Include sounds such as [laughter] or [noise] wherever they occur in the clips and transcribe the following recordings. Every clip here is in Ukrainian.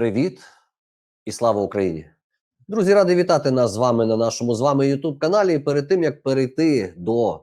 Привіт і слава Україні! Друзі, радий вітати нас з вами на нашому з вами youtube каналі. Перед тим як перейти до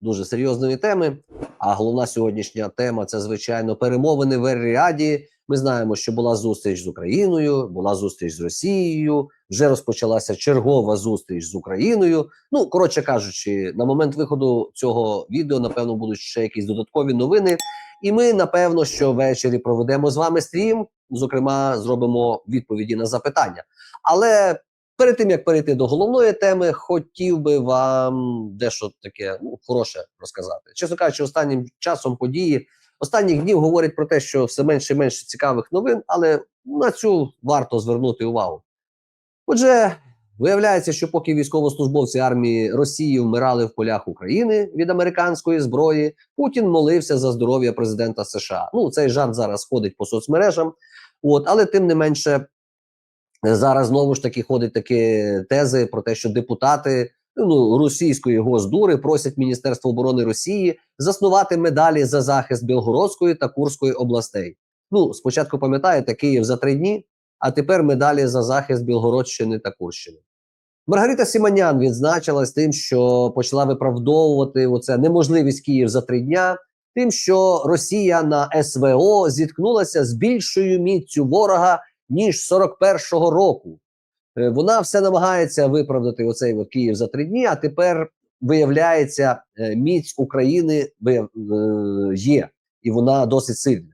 дуже серйозної теми, а головна сьогоднішня тема це звичайно перемовини в Ер-Ріаді. Ми знаємо, що була зустріч з Україною, була зустріч з Росією. Вже розпочалася чергова зустріч з Україною. Ну коротше кажучи, на момент виходу цього відео, напевно, будуть ще якісь додаткові новини. І ми напевно, що ввечері проведемо з вами стрім. Зокрема, зробимо відповіді на запитання. Але перед тим як перейти до головної теми, хотів би вам дещо таке ну, хороше розказати. Чесно кажучи, останнім часом події останніх днів говорять про те, що все менше і менше цікавих новин, але на цю варто звернути увагу. Отже, виявляється, що поки військовослужбовці армії Росії вмирали в полях України від американської зброї, Путін молився за здоров'я президента США. Ну цей жарт зараз ходить по соцмережам. От, але тим не менше, зараз знову ж таки ходять такі тези про те, що депутати ну, російської госдури просять Міністерство оборони Росії заснувати медалі за захист Білгородської та Курської областей. Ну, спочатку пам'ятаєте, Київ за три дні, а тепер медалі за захист Білгородщини та Курщини. Маргарита Сіманян відзначилась тим, що почала виправдовувати оце неможливість Київ за три дня, тим, що Росія на СВО зіткнулася з більшою міцю ворога ніж 41-го року. Е, Вона все намагається виправдати оцей от Київ за три дні. А тепер виявляється, е, міць України е, є, і вона досить сильна.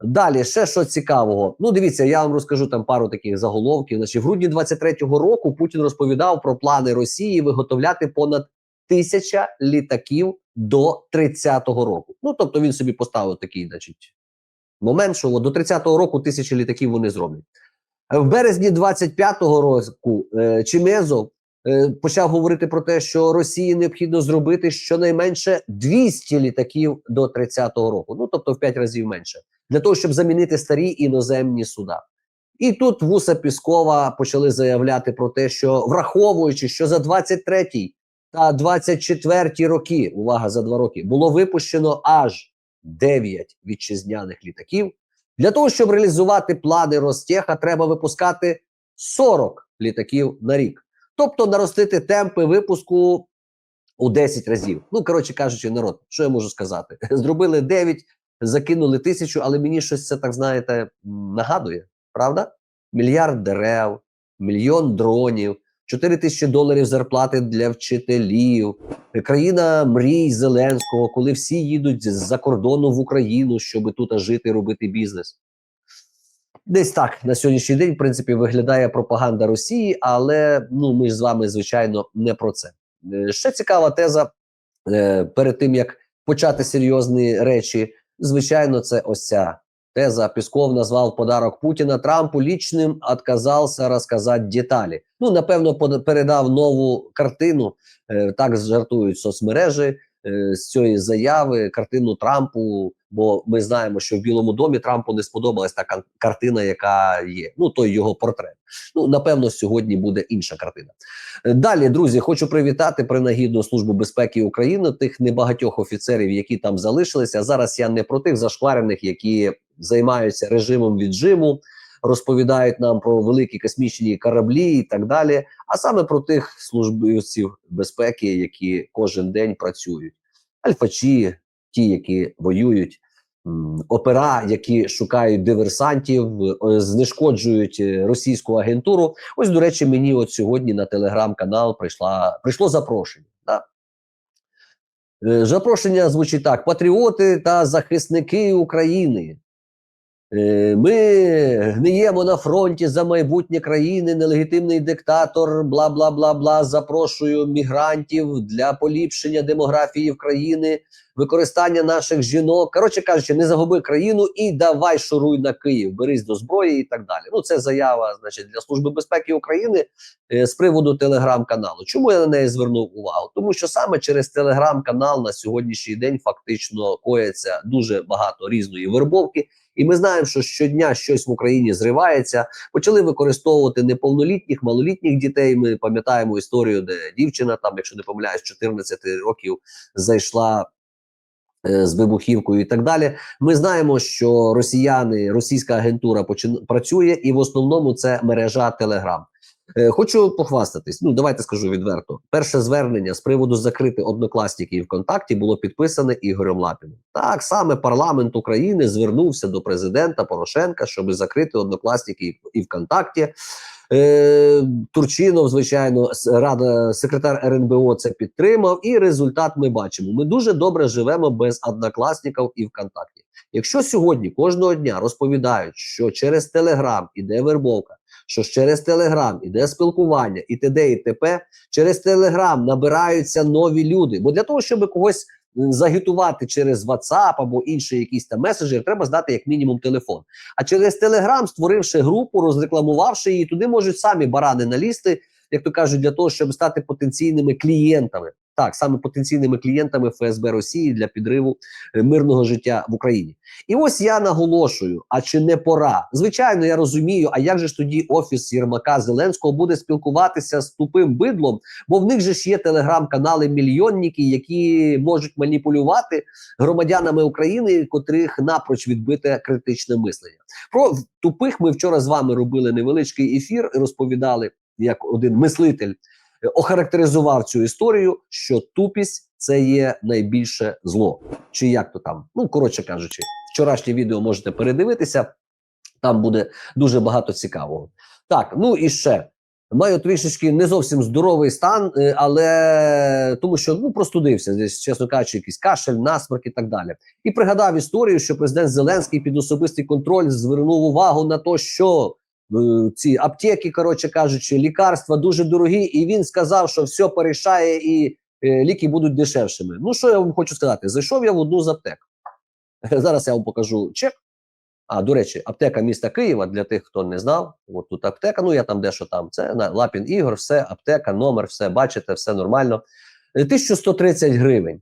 Далі, ще що цікавого. Ну, дивіться, я вам розкажу там пару таких заголовків. Значить, в грудні 23-го року Путін розповідав про плани Росії виготовляти понад тисяча літаків до 30-го року. Ну, тобто він собі поставив такий, значить, момент, що от до 30-го року тисячі літаків вони зроблять. В березні 25-го року е, Чимезов е, почав говорити про те, що Росії необхідно зробити щонайменше 200 літаків до 30-го року. Ну тобто в 5 разів менше, для того, щоб замінити старі іноземні суда. І тут вуса Піскова почали заявляти про те, що враховуючи, що за 23-й та 24-й роки, увага за два роки, було випущено аж 9 вітчизняних літаків. Для того, щоб реалізувати плани Ростеха, треба випускати 40 літаків на рік. Тобто наростити темпи випуску у 10 разів. Ну, коротше кажучи, народ, що я можу сказати? [laughs] Зробили 9, закинули тисячу, але мені щось це так знаєте нагадує, правда? Мільярд дерев, мільйон дронів, 4 тисячі доларів зарплати для вчителів, країна мрій Зеленського, коли всі їдуть з-за кордону в Україну, щоб тут жити, робити бізнес. Десь так на сьогоднішній день, в принципі, виглядає пропаганда Росії, але ну ми ж з вами, звичайно, не про це. Е, Ще цікава теза е, перед тим як почати серйозні речі. Звичайно, це ось ця теза. Пісков назвав подарок Путіна Трампу лічним, відказався розказати деталі. Ну, напевно, передав нову картину. е, Так жартують соцмережі е, з цієї заяви картину Трампу. Бо ми знаємо, що в Білому домі Трампу не сподобалась та картина, яка є. Ну той його портрет. Ну напевно, сьогодні буде інша картина. Е, Далі, друзі, хочу привітати принагідну службу безпеки України, тих небагатьох офіцерів, які там залишилися. Зараз я не про тих зашкварених, які займаються режимом віджиму, розповідають нам про великі космічні кораблі і так далі. А саме про тих службовців безпеки, які кожен день працюють. Альфачі, ті, які воюють, опера, які шукають диверсантів, е, знешкоджують е, російську агентуру. Ось, до речі, мені от сьогодні на телеграм-канал прийшла прийшло запрошення. Да? Е, Запрошення звучить так: патріоти та захисники України. Ми гниємо на фронті за майбутнє країни, нелегітимний диктатор, бла бла бла бла. Запрошую мігрантів для поліпшення демографії в країни, використання наших жінок. Коротше кажучи, не загуби країну і давай шуруй на Київ, берись до зброї і так далі. Ну це заява, значить, для служби безпеки України е, з приводу телеграм-каналу. Чому я на неї звернув увагу? Тому що саме через телеграм-канал на сьогоднішній день фактично коїться дуже багато різної вербовки. І ми знаємо, що щодня щось в Україні зривається. Почали використовувати неповнолітніх, малолітніх дітей. Ми пам'ятаємо історію, де дівчина, там, якщо не помиляюсь, 14 років зайшла з вибухівкою і так далі. Ми знаємо, що росіяни, російська агентура почин, працює, і в основному це мережа Телеграм. Е, Хочу похвастатись. Ну давайте скажу відверто. Перше звернення з приводу закрити однокласників ВКонтакті було підписане Ігорем Лапіним. Так саме парламент України звернувся до президента Порошенка, щоб закрити однокласники і ВКонтакті. Е, Турчинов, звичайно, рада секретар РНБО це підтримав, і результат ми бачимо. Ми дуже добре живемо без однокласників і ВКонтакті. Якщо сьогодні кожного дня розповідають, що через Телеграм іде вербовка, що через Телеграм іде спілкування і т.д. і т.п. Через Телеграм набираються нові люди. Бо для того, щоб когось загітувати через WhatsApp або інший якийсь там меседжер, треба здати як мінімум телефон. А через Телеграм, створивши групу, розрекламувавши її, туди можуть самі барани налізти, як то кажуть, для того, щоб стати потенційними клієнтами. Так, саме потенційними клієнтами ФСБ Росії для підриву е, мирного життя в Україні. І ось я наголошую: а чи не пора? Звичайно, я розумію. А як же ж тоді офіс Єрмака Зеленського буде спілкуватися з тупим бидлом? Бо в них же ж є телеграм-канали мільйонники, які можуть маніпулювати громадянами України, котрих напроч відбите критичне мислення. Про тупих ми вчора з вами робили невеличкий ефір і розповідали, як один мислитель охарактеризував цю історію, що тупість це є найбільше зло. Чи як то там? Ну коротше кажучи, вчорашнє відео можете передивитися. Там буде дуже багато цікавого. Так, ну і ще маю трішечки не зовсім здоровий стан, е, але тому що ну простудився десь, чесно кажучи, якийсь кашель, насморк і так далі. І пригадав історію, що президент Зеленський під особистий контроль звернув увагу на те, що ці аптеки, коротше кажучи, лікарства дуже дорогі, і він сказав, що все порішає і е, ліки будуть дешевшими. Ну що я вам хочу сказати? Зайшов я в одну з аптек. [laughs] Зараз я вам покажу чек. А до речі, аптека міста Києва для тих, хто не знав. От тут аптека. Ну я там дещо там. Це на Лапін Ігор, все, аптека, номер, все бачите, все нормально. Е, 1130 гривень.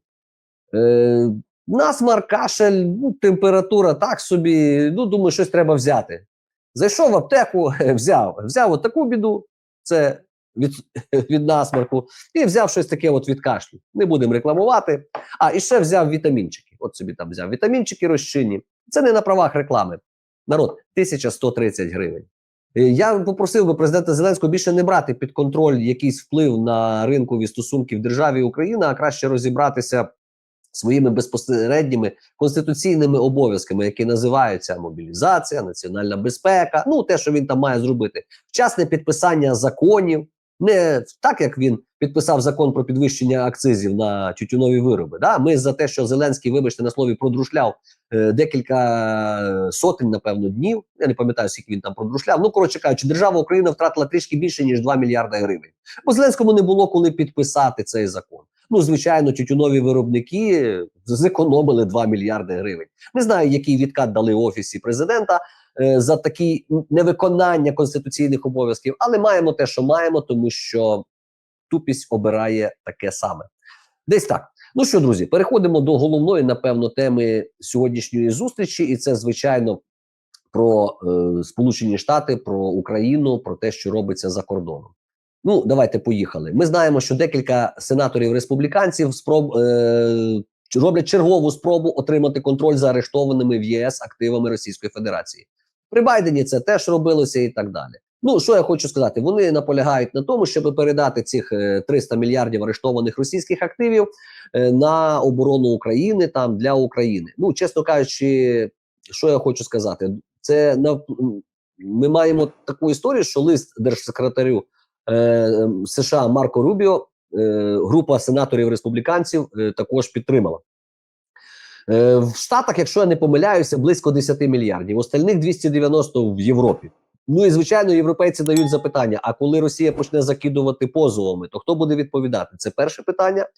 Е, насмар, кашель, ну, температура так собі. Ну, думаю, щось треба взяти. Зайшов в аптеку, [laughs] взяв. Взяв от таку біду, це від, [laughs] від насмарку, і взяв щось таке от від кашлю. Не будемо рекламувати. А, і ще взяв вітамінчики. От собі там взяв вітамінчики розчинні. Це не на правах реклами. Народ, 1130 гривень. Е, Я попросив би президента Зеленського більше не брати під контроль якийсь вплив на ринкові стосунки в державі Україна, а краще розібратися своїми безпосередніми конституційними обов'язками, які називаються мобілізація, національна безпека. Ну те, що він там має зробити, вчасне підписання законів, не так як він підписав закон про підвищення акцизів на тютюнові вироби. Да? Ми за те, що Зеленський, вибачте на слові, продрушляв е, декілька сотень, напевно, днів. Я не пам'ятаю, скільки він там продрушляв. Ну, коротше кажучи, держава Україна втратила трішки більше ніж 2 мільярди гривень. Бо Зеленському не було коли підписати цей закон. Ну, звичайно, тютюнові виробники зекономили 2 мільярди гривень. Не знаю, який відкат дали офісі президента е, за такі невиконання конституційних обов'язків, але маємо те, що маємо, тому що тупість обирає таке саме. Десь так. Ну що, друзі, переходимо до головної, напевно, теми сьогоднішньої зустрічі, і це звичайно про е, Сполучені Штати, про Україну, про те, що робиться за кордоном. Ну, давайте поїхали. Ми знаємо, що декілька сенаторів республіканців спроб е, роблять чергову спробу отримати контроль за арештованими в ЄС активами Російської Федерації. При Байдені це теж робилося і так далі. Ну що я хочу сказати? Вони наполягають на тому, щоб передати цих е, 300 мільярдів арештованих російських активів е, на оборону України там для України. Ну, чесно кажучи, що я хочу сказати, це ми маємо таку історію, що лист держсекретарю е, США Марко Рубіо, е, група сенаторів республіканців е, також підтримала. В Штатах, якщо я не помиляюся, близько 10 мільярдів, остальних 290 в Європі. Ну і звичайно, європейці дають запитання: а коли Росія почне закидувати позовами, то хто буде відповідати? Це перше питання.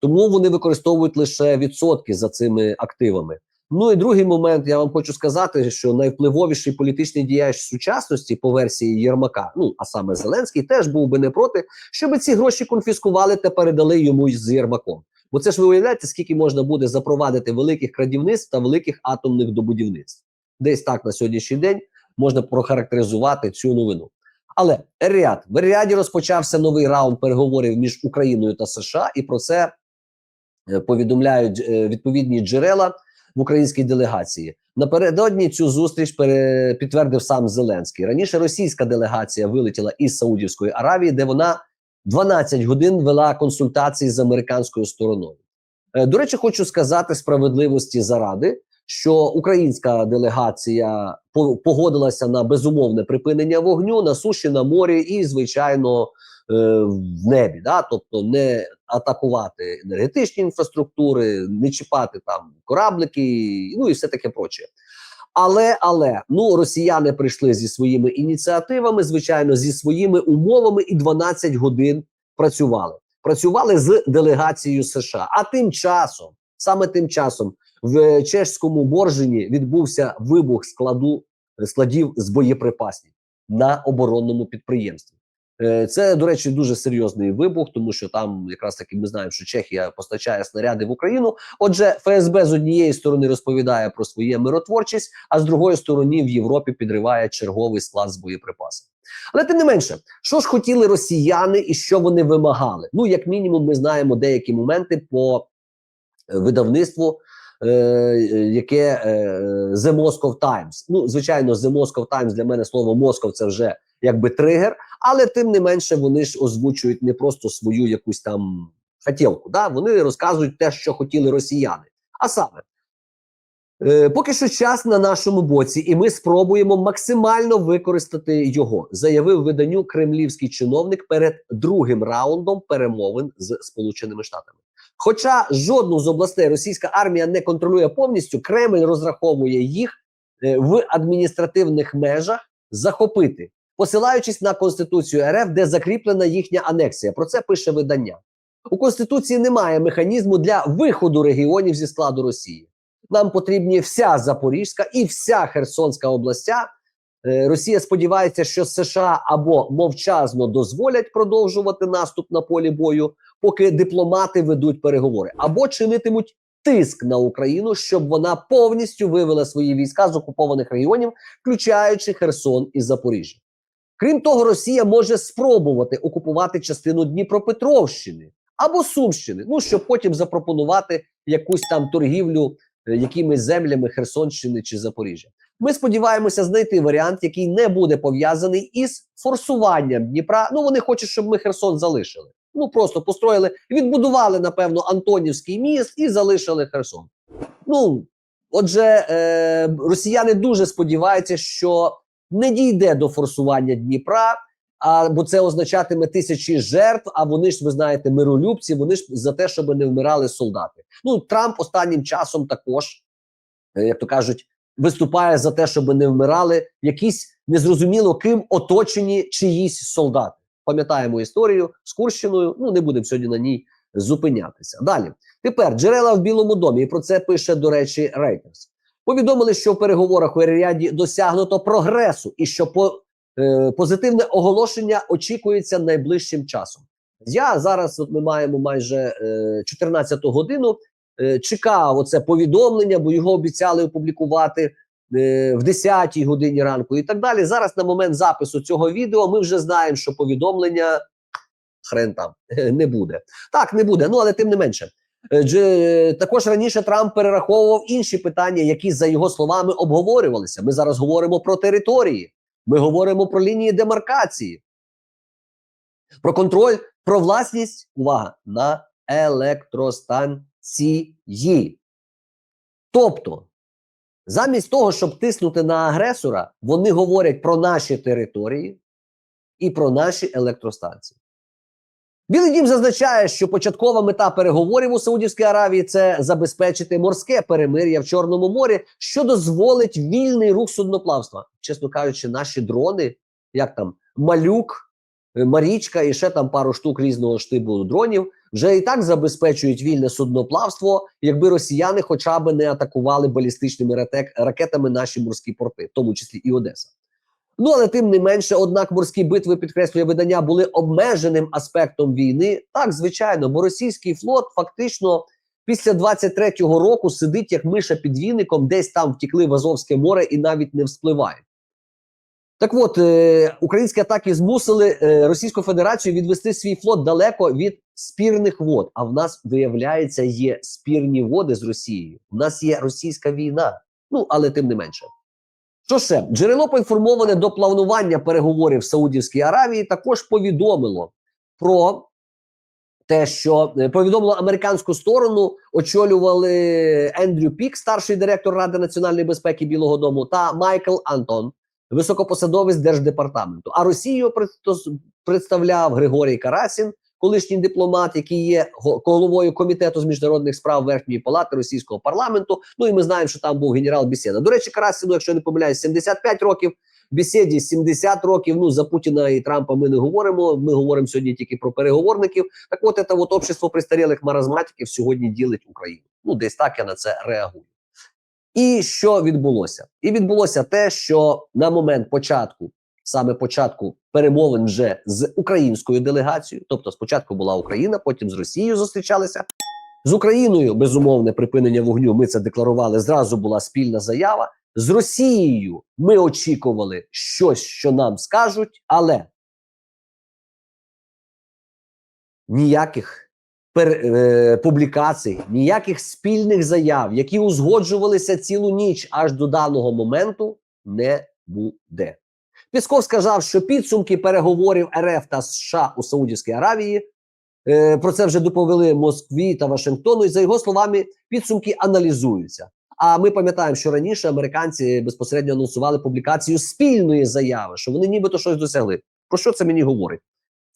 Тому вони використовують лише відсотки за цими активами. Ну і другий момент, я вам хочу сказати, що найвпливовіший політичний діяч сучасності по версії Єрмака, ну а саме Зеленський, теж був би не проти, щоб ці гроші конфіскували та передали йому з Єрмаком. Бо це ж ви уявляєте, скільки можна буде запровадити великих крадівництв та великих атомних добудівництв. Десь так на сьогоднішній день можна прохарактеризувати цю новину. Але Еріад в Еріаді розпочався новий раунд переговорів між Україною та США, і про це е, повідомляють е, відповідні джерела в українській делегації. Напередодні цю зустріч підтвердив сам Зеленський. Раніше російська делегація вилетіла із Саудівської Аравії, де вона 12 годин вела консультації з американською стороною. Е, До речі, хочу сказати справедливості заради, що українська делегація по- погодилася на безумовне припинення вогню на суші, на морі і, звичайно, в небі. Да? Тобто не атакувати енергетичні інфраструктури, не чіпати там кораблики, ну і все таке проче. Але але ну росіяни прийшли зі своїми ініціативами, звичайно, зі своїми умовами, і 12 годин працювали. Працювали з делегацією США. А тим часом, саме тим часом, в чешському Боржині відбувся вибух складу складів з боєприпасів на оборонному підприємстві. Е, Це, до речі, дуже серйозний вибух, тому що там якраз таки ми знаємо, що Чехія постачає снаряди в Україну. Отже, ФСБ з однієї сторони розповідає про своє миротворчість, а з другої сторони в Європі підриває черговий склад з боєприпасів. Але тим не менше, що ж хотіли росіяни і що вони вимагали? Ну, як мінімум, ми знаємо деякі моменти по е, видавництву. Е, Яке е, The Moscow Times. Ну, звичайно, The Moscow Times для мене слово Москов це вже якби тригер, але тим не менше вони ж озвучують не просто свою якусь там хотілку. Да? Вони розказують те, що хотіли росіяни. А саме, е, поки що час на нашому боці, і ми спробуємо максимально використати його, заявив виданню кремлівський чиновник перед другим раундом перемовин з Сполученими Штатами. Хоча жодну з областей російська армія не контролює повністю, Кремль розраховує їх е, в адміністративних межах захопити, посилаючись на конституцію РФ, де закріплена їхня анексія. Про це пише видання. У конституції немає механізму для виходу регіонів зі складу Росії. Нам потрібні вся Запорізька і вся Херсонська областя. Е, Росія сподівається, що США або мовчазно дозволять продовжувати наступ на полі бою, поки дипломати ведуть переговори, або чинитимуть тиск на Україну, щоб вона повністю вивела свої війська з окупованих регіонів, включаючи Херсон і Запоріжжя. Крім того, Росія може спробувати окупувати частину Дніпропетровщини або Сумщини, ну щоб потім запропонувати якусь там торгівлю е, якимись землями Херсонщини чи Запоріжжя. Ми сподіваємося знайти варіант, який не буде пов'язаний із форсуванням Дніпра. Ну вони хочуть, щоб ми Херсон залишили. Ну просто построїли, відбудували напевно Антонівський міст і залишили Херсон. Ну отже, е, росіяни дуже сподіваються, що не дійде до форсування Дніпра. А бо це означатиме тисячі жертв. А вони ж ви знаєте, миролюбці. Вони ж за те, щоб не вмирали солдати. Ну Трамп останнім часом також, е, як то кажуть, виступає за те, щоб не вмирали якісь незрозуміло ким оточені чиїсь солдати. Пам'ятаємо історію з Курщиною. Ну не будемо сьогодні на ній зупинятися. Далі тепер джерела в Білому домі, і про це пише до речі Reuters. Повідомили, що в переговорах у Ріаді досягнуто прогресу, і що по е, позитивне оголошення очікується найближчим часом. Я зараз от ми маємо майже е, 14 годину. Е, чекав оце повідомлення, бо його обіцяли опублікувати в 10 годині ранку і так далі. Зараз на момент запису цього відео ми вже знаємо, що повідомлення хрен там [laughs] не буде. Так, не буде. Ну але тим не менше. Е, також раніше Трамп перераховував інші питання, які за його словами обговорювалися. Ми зараз говоримо про території, ми говоримо про лінії демаркації, про контроль, про власність. Увага на електростанції. Тобто, замість того, щоб тиснути на агресора, вони говорять про наші території і про наші електростанції. Білий дім зазначає, що початкова мета переговорів у Саудівській Аравії це забезпечити морське перемир'я в Чорному морі, що дозволить вільний рух судноплавства. Чесно кажучи, наші дрони, як там малюк, Марічка і ще там пару штук різного штибу дронів, вже і так забезпечують вільне судноплавство, якби росіяни хоча б не атакували балістичними ракетами наші морські порти, в тому числі і Одеса. Ну але тим не менше, однак морські битви підкреслює видання були обмеженим аспектом війни. Так, звичайно, бо російський флот фактично після 23-го року сидить як миша під віником, десь там втікли в Азовське море і навіть не вспливають. Так от, е, українські атаки змусили е, Російську Федерацію відвести свій флот далеко від спірних вод. А в нас, виявляється, є спірні води з Росією. У нас є російська війна. Ну, але тим не менше. Що ще? Джерело поінформоване до планування переговорів в Саудівській Аравії також повідомило про те, що е, повідомило американську сторону, очолювали Ендрю Пік, старший директор Ради національної безпеки Білого Дому, та Майкл Антон, високопосадовець держдепартаменту. А Росію представляв Григорій Карасін, колишній дипломат, який є го- головою комітету з міжнародних справ Верхньої палати російського парламенту. Ну і ми знаємо, що там був генерал Бісєда. До речі, Карасіну, якщо я не помиляюсь, 75 років. Бесіді 70 років. Ну за Путіна і Трампа ми не говоримо. Ми говоримо сьогодні тільки про переговорників. Так, от це от общество престарілих маразматиків сьогодні ділить Україну. Ну десь так я на це реагую. І що відбулося? І відбулося те, що на момент початку, саме початку перемовин вже з українською делегацією, тобто спочатку була Україна, потім з Росією зустрічалися. З Україною безумовне припинення вогню. Ми це декларували. Зразу була спільна заява. З Росією ми очікували щось, що нам скажуть, але ніяких пер, е, публікацій, ніяких спільних заяв, які узгоджувалися цілу ніч аж до даного моменту, не буде. Пісков сказав, що підсумки переговорів РФ та США у Саудівській Аравії. е, Про це вже доповіли Москві та Вашингтону. І за його словами, підсумки аналізуються. А ми пам'ятаємо, що раніше американці безпосередньо анонсували публікацію спільної заяви, що вони нібито щось досягли. Про що це мені говорить?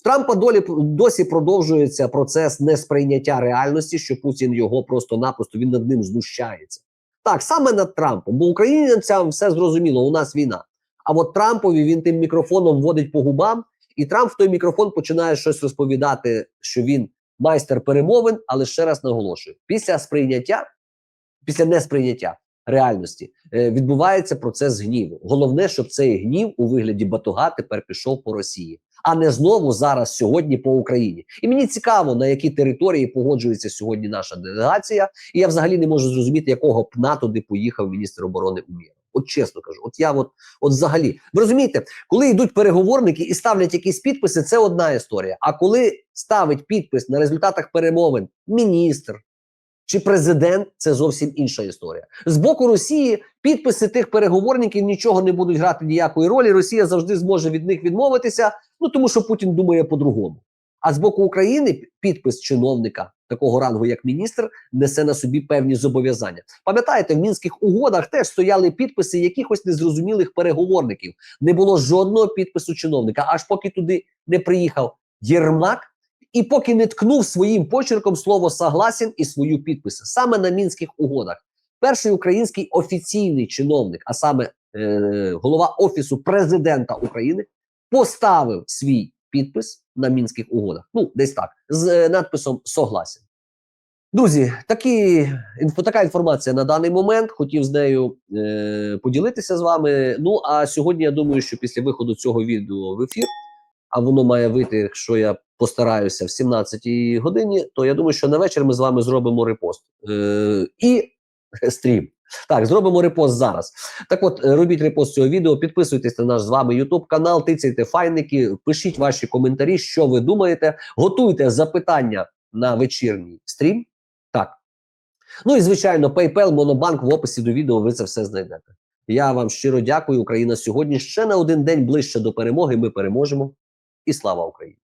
Трампа долі досі продовжується процес несприйняття реальності, що Путін його просто-напросто він над ним знущається. Так, саме над Трампом, бо українцям все зрозуміло, у нас війна. А от Трампові він тим мікрофоном водить по губам, і Трамп в той мікрофон починає щось розповідати, що він майстер перемовин, але ще раз наголошую: після сприйняття після несприйняття реальності е, відбувається процес гніву. Головне, щоб цей гнів у вигляді батуга тепер пішов по Росії, а не знову зараз сьогодні по Україні. І мені цікаво, на які території погоджується сьогодні наша делегація. І я взагалі не можу зрозуміти, якого пна туди поїхав міністр оборони Умєров. От чесно кажу, от я от, от взагалі, ви розумієте, коли йдуть переговорники і ставлять якісь підписи, це одна історія. А коли ставить підпис на результатах перемовин міністр, чи президент це зовсім інша історія. З боку Росії підписи тих переговорників нічого не будуть грати ніякої ролі. Росія завжди зможе від них відмовитися, ну тому що Путін думає по-другому. А з боку України підпис чиновника такого рангу, як міністр, несе на собі певні зобов'язання. Пам'ятаєте, в мінських угодах теж стояли підписи якихось незрозумілих переговорників. Не було жодного підпису чиновника, аж поки туди не приїхав Єрмак і поки не ткнув своїм почерком слово «согласен» і свою підпис саме на мінських угодах. Перший український офіційний чиновник, а саме е, голова офісу президента України, поставив свій підпис на мінських угодах. Ну, десь так, з е, надписом «Согласен». Друзі, такі, інфо, така інформація на даний момент. Хотів з нею е, поділитися з вами. Ну а сьогодні я думаю, що після виходу цього відео в ефір, а воно має вийти, якщо я постараюся в 17-й годині, то я думаю, що на вечір ми з вами зробимо репост е, і [laughs] стрім. Так, зробимо репост зараз. Так от, е, робіть репост цього відео, підписуйтесь на наш з вами YouTube канал, тицяйте файники, пишіть ваші коментарі, що ви думаєте, готуйте запитання на вечірній стрім. Так. Ну і звичайно, PayPal, Монобанк в описі до відео ви це все знайдете. Я вам щиро дякую. Україна сьогодні ще на один день ближче до перемоги. Ми переможемо. І слава Україні!